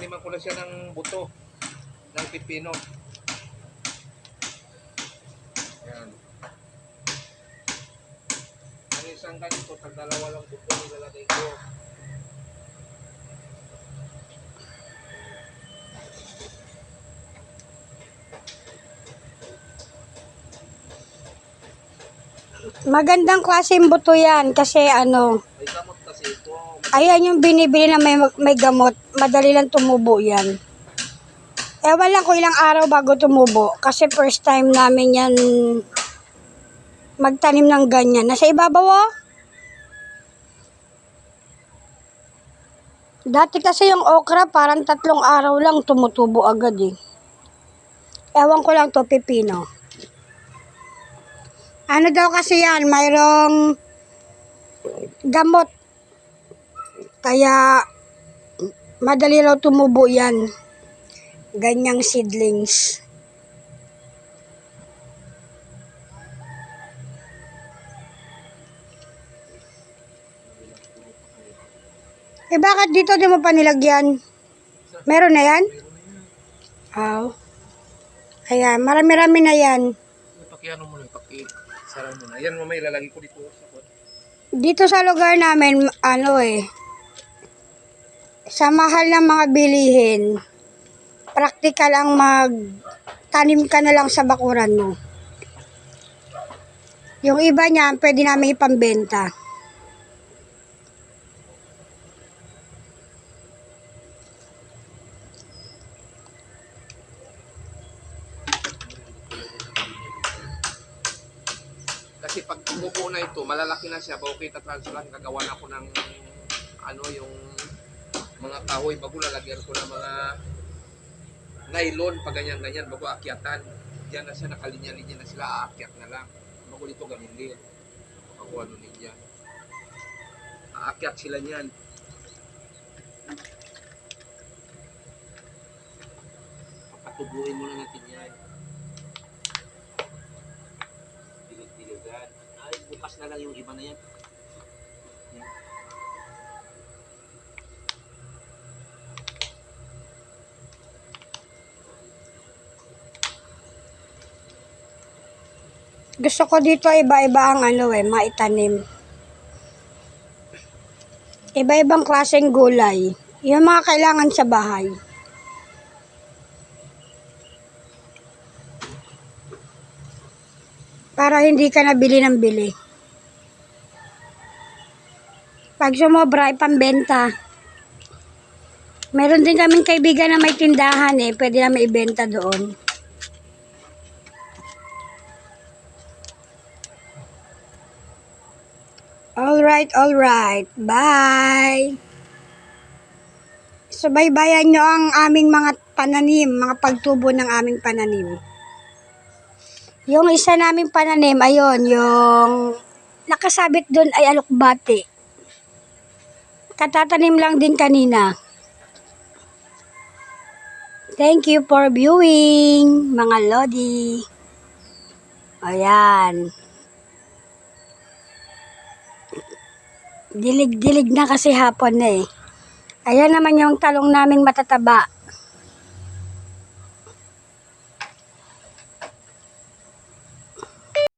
tinataniman ko na siya ng buto ng pipino. Yan. Ang isang ganito, tag dalawa lang buto nilalagay ko. Magandang klaseng buto yan kasi ano, ito. Ayan yung binibili na may, may gamot. Madali lang tumubo yan. Ewan lang kung ilang araw bago tumubo. Kasi first time namin yan magtanim ng ganyan. Nasa ibabaw oh. Dati kasi yung okra parang tatlong araw lang tumutubo agad eh. Ewan ko lang to pipino. Ano daw kasi yan, mayroong gamot. Kaya madali raw tumubo yan. Ganyang seedlings. Eh bakit dito di mo pa nilagyan? Meron na yan? Oo. Ayan, marami-rami na yan. Pakiano mo na, paki sarang mo na. Yan mamaya ilalagay ko dito sa. Dito sa lugar namin, ano eh, sa mahal ng mga bilihin, praktikal ang mag tanim ka na lang sa bakuran mo. Yung iba niya, pwede namin ipambenta. Kasi pag tumubo na ito, malalaki na siya. Bago kita transfer gagawa na ako ng ano yung mga kahoy bago lalagyan ko ng mga nylon pag ganyan-ganyan bago akyatan. Diyan na siya nakalinya-linya na sila, aakyat na lang. Bago dito ganun din. Bago ano niya. Aakyat sila niyan. Papatubuhin muna natin yan. Dilig-diligan. Ay, bukas na lang yung iba na. Yan. Gusto ko dito iba-iba ang ano eh, maitanim. Iba-ibang klaseng gulay. Yung mga kailangan sa bahay. Para hindi ka nabili ng bili. Pag sumobra, ipambenta. Meron din kaming kaibigan na may tindahan eh. Pwede namin ibenta doon. Alright, alright. Bye! Subaybayan nyo ang aming mga pananim, mga pagtubo ng aming pananim. Yung isa naming pananim, ayun, yung nakasabit doon ay alukbati. Katatanim lang din kanina. Thank you for viewing, mga Lodi. Ayan. Dilig-dilig na kasi hapon eh. Ayan naman yung talong naming matataba.